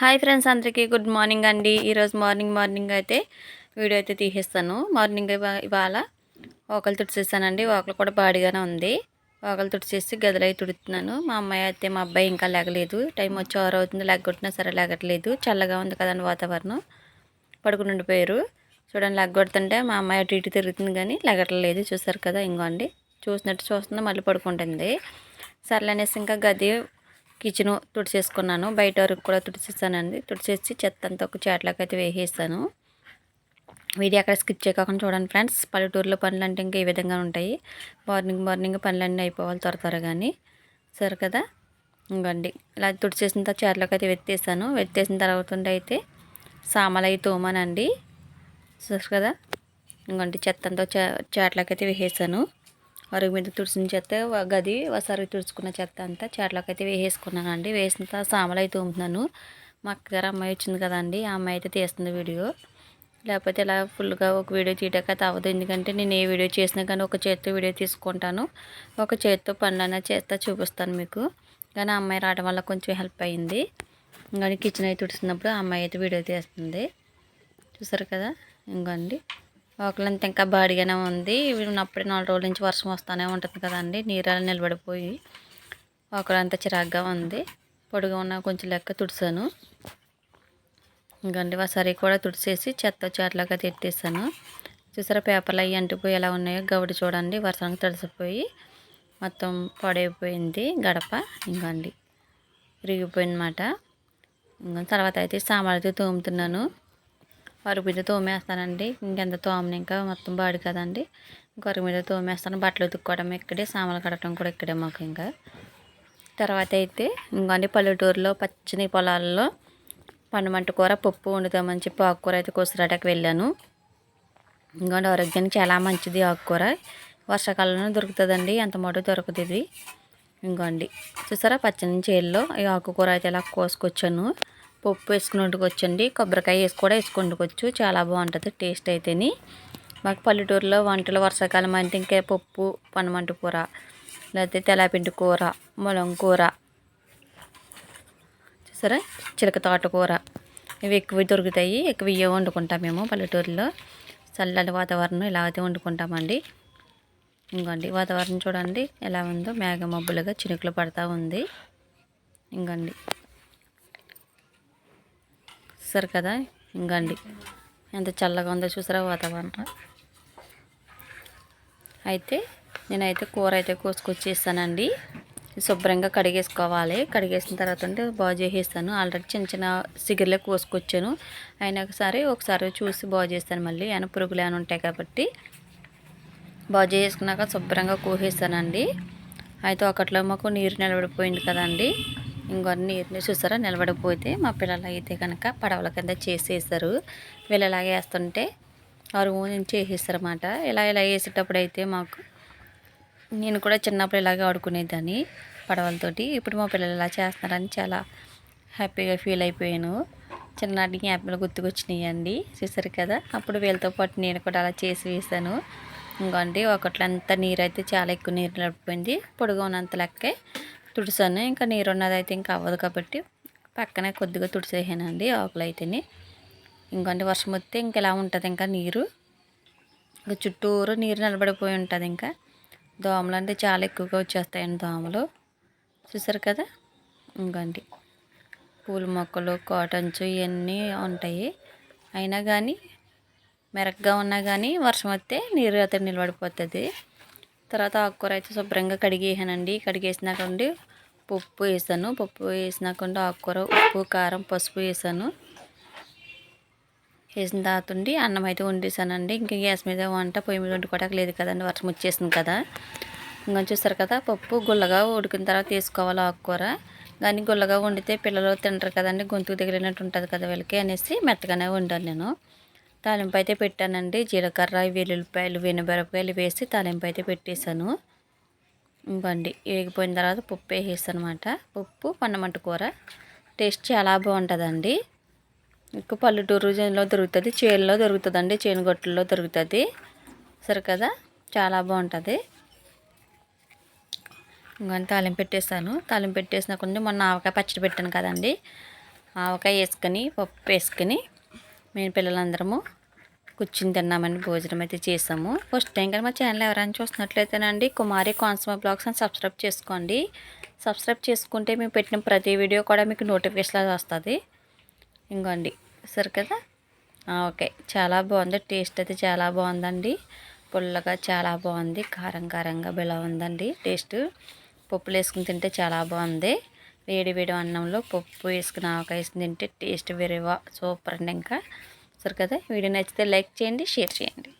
Hi friends అందరికీ good morning అండి. ఈరోజు మార్నింగ్ మార్నింగ్ అయితే వీడియో అయితే తీసేస్తాను. మార్నింగ్ ఇవాళ ఒకలు తుడిచేస్తానండి ఒకలు కూడా బాడీగానే ఉంది. ఒకలు తుడిచేసి గదిలో అయితే తుడుతున్నాను. మా అమ్మాయి అయితే మా అబ్బాయి ఇంకా లేగలేదు. టైం వచ్చి ఆరు అవుతుంది. లెగ్గొట్టినా సరే లేగట్లేదు. చల్లగా ఉంది కదండి వాతావరణం. పడుకుని ఉండిపోయారు. చూడండి లెగ్గొడుతుంటే మా అమ్మాయి అటు ఇటు తిరుగుతుంది కానీ లెగట్లేదు. చూసారు కదా ఇంకోండి చూసినట్టు చూస్తుంది మళ్ళీ పడుకుంటుంది. సర్లేనేసి ఇంకా గది కిచెన్ తుడిచేసుకున్నాను. బయట వరకు కూడా తుడిచేసానండి. తుడిచేసి చెత్త అంతా ఒక చేట్లోకి అయితే వేసేసాను. వీడియో అక్కడ స్కిప్ చేయకుండా చూడండి ఫ్రెండ్స్. పల్లెటూరులో పనులు అంటే ఇంకా ఈ విధంగా ఉంటాయి. మార్నింగ్ మార్నింగ్ పనులన్నీ అయిపోవాలి త్వర త్వరగా కానీ సరే కదా? ఇంకండి. ఇలా తుడిచేసిన తర్వాత చేట్లోకి అయితే వెత్తేసాను. వెత్తేసిన తర్వాత అయితే సామలై తోమానండి. సరే కదా? ఇంకండి చెత్తంతో చా చే అయితే వేసేసాను. అరుగు మీద తుడిసిన చెత్త గది ఒకసారి తుడుచుకున్న చెత్త అంతా చేట్లోకి అయితే వేసేసుకున్నానండి. వేసిన తర్వాత అయితే తోముతున్నాను మా అక్కగారు అమ్మాయి వచ్చింది కదండి ఆ అమ్మాయి అయితే తీస్తుంది వీడియో. లేకపోతే ఇలా ఫుల్గా ఒక వీడియో తీయటక అవ్వదు. ఎందుకంటే నేను ఏ వీడియో చేసినా కానీ ఒక చేత్తో వీడియో తీసుకుంటాను. ఒక చేత్తో పనులైనా చేస్తా చూపిస్తాను మీకు. కానీ ఆ అమ్మాయి రావడం వల్ల కొంచెం హెల్ప్ అయింది. ఇంకా కిచెన్ అయితే తుడుస్తున్నప్పుడు ఆ అమ్మాయి అయితే వీడియో తీస్తుంది. చూసారు కదా? ఇంకోండి ఒకళ్ళంతా ఇంకా బాడిగానే ఉంది. అప్పుడే నాలుగు రోజుల నుంచి వర్షం వస్తూనే ఉంటుంది కదండి. నీరు అలా నిలబడిపోయి ఒకళ్ళంతా చిరాగ్గా ఉంది. పొడుగా ఉన్న కొంచెం లెక్క తుడిసాను. ఇంకండి ఒకసారి కూడా తుడిచేసి చెత్త చెట్లగా తిట్టేసాను. చూసారా పేపర్లు అవి అంటిపోయి ఎలా ఉన్నాయో గౌడి చూడండి. వర్షానికి తడిసిపోయి మొత్తం పడైపోయింది గడప. ఇంకండి విరిగిపోయిందన్నమాట. ఇంకా తర్వాత అయితే సామాన్లతో తోముతున్నాను. అరుగు మీద తోమేస్తానండి. ఇంకెంత తోమని ఇంకా మొత్తం బాడి కదండి. ఇంకా మీద తోమేస్తాను. బట్టలు ఉతుక్కోవడం ఇక్కడే సామాన్లు కడటం కూడా ఇక్కడే మాకు ఇంకా. తర్వాత అయితే ఇంకోండి పల్లెటూరులో పచ్చని పొలాల్లో పండుమంట కూర పప్పు వండుతామని చెప్పి ఆకుకూర అయితే కోసరాటకు వెళ్ళాను. ఇంకోండి ఆరోగ్యానికి చాలా మంచిది ఆకుకూర. వర్షాకాలంలో దొరుకుతుందండి. ఎంత మటు దొరకదు ఇది. ఇంకోండి చూసారా పచ్చని చేల్లో ఈ ఆకుకూర అయితే ఇలా కోసుకొచ్చాను. పప్పు వేసుకుని వండుకొచ్చండి కొబ్బరికాయ వేసి కూడా వేసుకుని చాలా బాగుంటుంది టేస్ట్ అయితేని. మాకు పల్లెటూరులో వంటలు వర్షాకాలం అంటే ఇంకా పప్పు పనమంట కూర లేకపోతే తెలాపిండి కూర మొలం కూర చూసారా? చిలక తోటకూర ఇవి ఎక్కువ దొరుకుతాయి. ఎక్కువ ఇవే వండుకుంటాం మేము పల్లెటూరులో. చల్లటి వాతావరణం ఇలా అయితే వండుకుంటామండి. ఇంకోండి వాతావరణం చూడండి ఎలా ఉందో. మేఘ మబ్బులుగా చినుకులు పడతా ఉంది. ఇంకండి చూసారు కదా? ఇంకండి ఎంత చల్లగా ఉందో చూసారా వాతావరణం? అయితే నేనైతే కూర అయితే కోసుకొచ్చేస్తానండి. శుభ్రంగా కడిగేసుకోవాలి. కడిగేసిన తర్వాత అంటే బాగు చేసేస్తాను. ఆల్రెడీ చిన్న చిన్న సిగిర్లే కోసుకొచ్చాను. అయినా ఒకసారి ఒకసారి చూసి బాగు చేస్తాను మళ్ళీ. ఏమైనా పురుగులు ఏమైనా ఉంటాయి కాబట్టి బాగు చేసుకున్నాక శుభ్రంగా కోసేస్తానండి. అయితే ఒకట్లో మాకు నీరు నిలబడిపోయింది కదండి. ఇంకో నీరుని చూసారా? నిలబడిపోతే మా పిల్లలు అయితే కనుక పడవల కింద చేసేసారు. వీళ్ళు ఇలాగే వేస్తుంటే వారు నుంచి చేసేసారన్నమాట. ఇలా ఇలా వేసేటప్పుడు అయితే మాకు నేను కూడా చిన్నప్పుడు ఇలాగే ఆడుకునేదాన్ని పడవలతోటి. ఇప్పుడు మా పిల్లలు ఇలా చేస్తున్నారని చాలా హ్యాపీగా ఫీల్ అయిపోయాను. చిన్ననాటి జ్ఞాపకాలు గుర్తుకొచ్చినాయండి. చూసారు కదా? అప్పుడు వీళ్ళతో పాటు నేను కూడా అలా చేసి వేసాను ఇంకోండి ఒకట్లంతా నీరు అయితే చాలా ఎక్కువ నీరు నిలబడిపోయింది. పొడుగు ఉన్నంత లెక్కే తుడిసాను. ఇంకా నీరు ఉన్నది అయితే ఇంకా అవ్వదు కాబట్టి పక్కనే కొద్దిగా తుడిసేసానండి ఆకులు అయితేనే. ఇంకోండి వర్షం వస్తే ఇంక ఇలా ఉంటుంది ఇంకా నీరు. ఇంకా చుట్టూరు నీరు నిలబడిపోయి ఉంటుంది ఇంకా. దోమలు అంటే చాలా ఎక్కువగా వచ్చేస్తాయండి దోమలు. చూసారు కదా? ఇంకండి పూల మొక్కలు కాటన్స్ ఇవన్నీ ఉంటాయి. అయినా కానీ మెరగ్గా ఉన్నా కానీ వర్షం వస్తే నీరు అయితే నిలబడిపోతుంది. తర్వాత ఆకుకూర అయితే శుభ్రంగా కడిగేసానండి. కడిగేసినాక ఉండి పప్పు వేసాను. పప్పు వేసినాక ఉండి ఆకుకూర ఉప్పు కారం పసుపు వేసాను. వేసిన తర్వాత ఉండి అన్నం అయితే వండేసానండి. ఇంకా గ్యాస్ మీద వంట పొయ్యి మీద వండుకోవడానికి లేదు కదండి. వర్షం వచ్చేసింది కదా. ఇంకా చూస్తారు కదా పప్పు గుల్లగా ఉడికిన తర్వాత తీసుకోవాలి ఆకుకూర. కానీ గుల్లగా వండితే పిల్లలు తింటారు కదండి. గొంతుకు తగిలినట్టు ఉంటుంది కదా వీళ్ళకి అనేసి మెత్తగానే వండాను నేను. తాలింపు అయితే పెట్టానండి. జీలకర్ర వెల్లుల్లిపాయలు వెనుమిరపకాయలు వేసి తాలింపు అయితే పెట్టేశాను. ఇంకండి వేగిపోయిన తర్వాత పప్పు వేసేస్తాను అనమాట పప్పు పన్నమంట కూర. టేస్ట్ చాలా బాగుంటుందండి. ఎక్కువ పల్లెటూరులో దొరుకుతుంది చేనులో దొరుకుతుందండి చేను గొట్టుల్లో దొరుకుతుంది. సరే కదా చాలా బాగుంటుంది. ఇంకా తాలింపు పెట్టేస్తాను తాలింపు పెట్టేసిన కొన్ని మొన్న ఆవకాయ పచ్చడి పెట్టాను కదండి. ఆవకాయ వేసుకొని పప్పు వేసుకొని మేము పిల్లలందరము కూర్చుని తిన్నామని భోజనం అయితే చేసాము. ఫస్ట్ టైం కానీ మా ఛానల్ ఎవరైనా చూస్తున్నట్లయితేనండి కుమారి కాన్సమ బ్లాగ్స్ అని సబ్స్క్రైబ్ చేసుకోండి. సబ్స్క్రైబ్ చేసుకుంటే మేము పెట్టిన ప్రతి వీడియో కూడా మీకు నోటిఫికేషన్ వస్తుంది. ఇంకోండి సరే కదా? ఓకే. చాలా బాగుంది. టేస్ట్ అయితే చాలా బాగుందండి. పుల్లగా చాలా బాగుంది. కారం కారంగా బిలా ఉందండి టేస్ట్ పప్పులు వేసుకుని తింటే చాలా బాగుంది. వేడి వేడి అన్నంలో పప్పు వేసుకుని ఆవకాయ వేసుకుని తింటే టేస్ట్ వేరేవా? సూపర్ అండి ఇంకా. సరే కదా వీడియో నచ్చితే లైక్ చేయండి షేర్ చేయండి.